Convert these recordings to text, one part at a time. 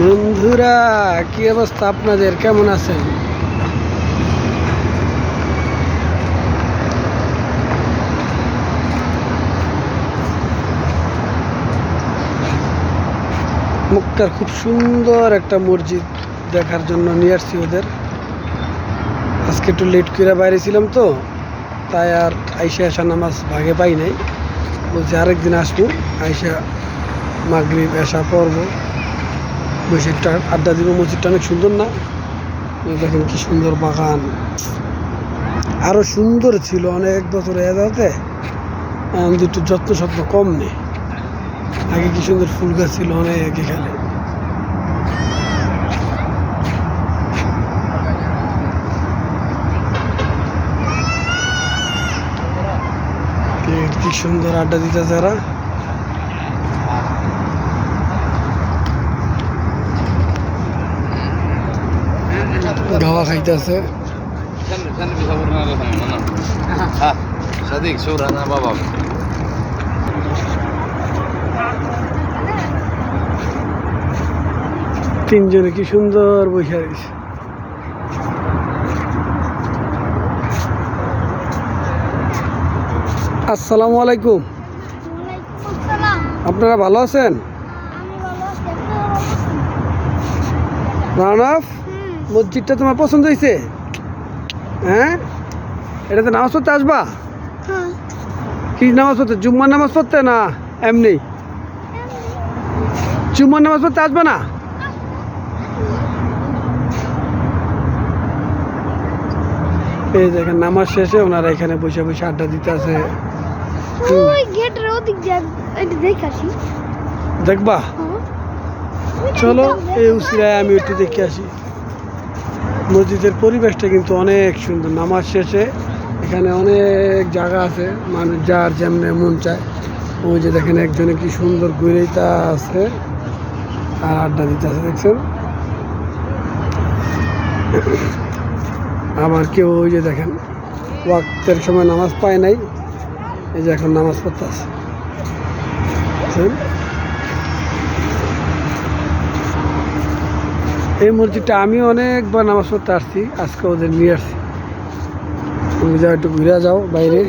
বন্ধুরা, কি অবস্থা আপনাদের? কেমন আছেন? মুক্তার খুব সুন্দর একটা মসজিদ দেখার জন্য নিয়ে আসছি ওদের। আজকে একটু লেট করে বাইরে ছিলাম তো, তাই আর আইসা আসা নামাজ ভাগে পাই নাই। বলছি আরেকদিন আসব, আইসা মাগরিব এসা পড়ব। একটা আড্ডা দিব মসজিদটা অনেক সুন্দর না? দেখেন কি সুন্দর বাগান। আরও সুন্দর ছিল অনেক বছর এদাতে একটু যত্ন সত্ন কম নেই। আগে কি সুন্দর ফুল গাছ ছিল অনেক এখানে। কি সুন্দর আড্ডা দিতে যারা খাওয়া খাইতেছে। হ্যাঁ, সাদিক হ্যাঁ, তিনজনে কি সুন্দর বৈশা রয়েছে। আসসালামু আলাইকুম। আপনারা ভালো আছেন? রানাফ? মসজিদটা তোমার পছন্দ হয়েছে হ্যাঁ? এটাতে নামাজ পড়তে আসবা? হ্যাঁ। কি নামাজ পড়তে? জুম্মার নামাজ পড়তে না এমনি? জুম্মার নামাজ পড়তে আসবা না? এই দেখেন নামাজ শেষে ওনারা এখানে বসে বসে আড্ডা দিতে আছে দেখে দেখবা? হ্যাঁ। চলো এই উসিরায় আমি একটু দেখে আসি। মসজিদের পরিবেশটা কিন্তু অনেক সুন্দর। নামাজ শেষে এখানে অনেক জায়গা আছে, মানুষ যার যেমনে মন চায়। ওই যে দেখেন একজনে কি সুন্দর ঘুরেইতা আছে আর আড্ডা দিতে আছে, দেখছেন? আবার কেউ ওই যে দেখেন, ওয়াক্তের সময় নামাজ পায় নাই, এই যে এখন নামাজ পড়তে আছে এই মসজিদটা আমি অনেকবার নামাজ পড়তে আসছি আজকে ওদের নিয়ে আসছি। তুমি যাও একটু ঘুরে যাও বাইরে।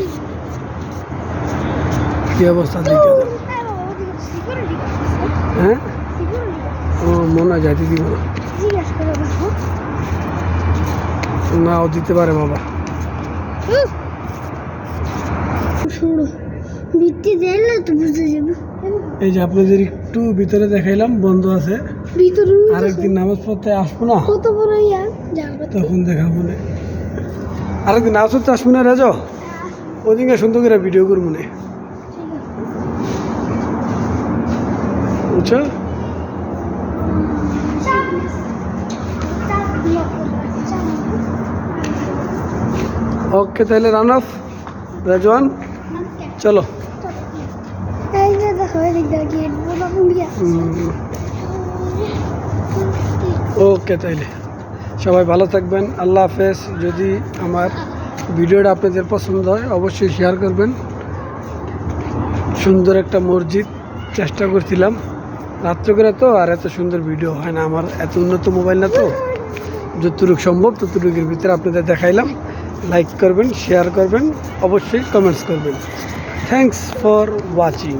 কি অবস্থা যাও। হ্যাঁ, ও মনে হয় যাইতে দিব না। ও দিতে পারে বাবা। ভিত্তি তো যাবে। এই যে আপনাদের একটু ভিতরে দেখাইলাম বন্ধ আছে। আরেকদিন নামাজ পড়তে আসব না? কত বড় ইয়া তখন দেখাবো না। আরেকদিন নামাজ পড়তে আসব না রেজো? ওদিকে সুন্দর করে ভিডিও করব না। বুঝছ? ওকে তাহলে রান অফ। রাজওয়ান চলো। ওকে তাইলে, সবাই ভালো থাকবেন, আল্লাহ হাফেজ। যদি আমার ভিডিওটা আপনাদের পছন্দ হয়, অবশ্যই শেয়ার করবেন। সুন্দর একটা মসজিদ, চেষ্টা করছিলাম। রাত্রে করে তো আর এত সুন্দর ভিডিও হয় না, আমার এত উন্নত মোবাইল না তো। যতটুকু সম্ভব ততটুকুর ভিতরে আপনাদের দেখাইলাম। লাইক করবেন শেয়ার করবেন, অবশ্যই কমেন্টস করবেন। Thanks for watching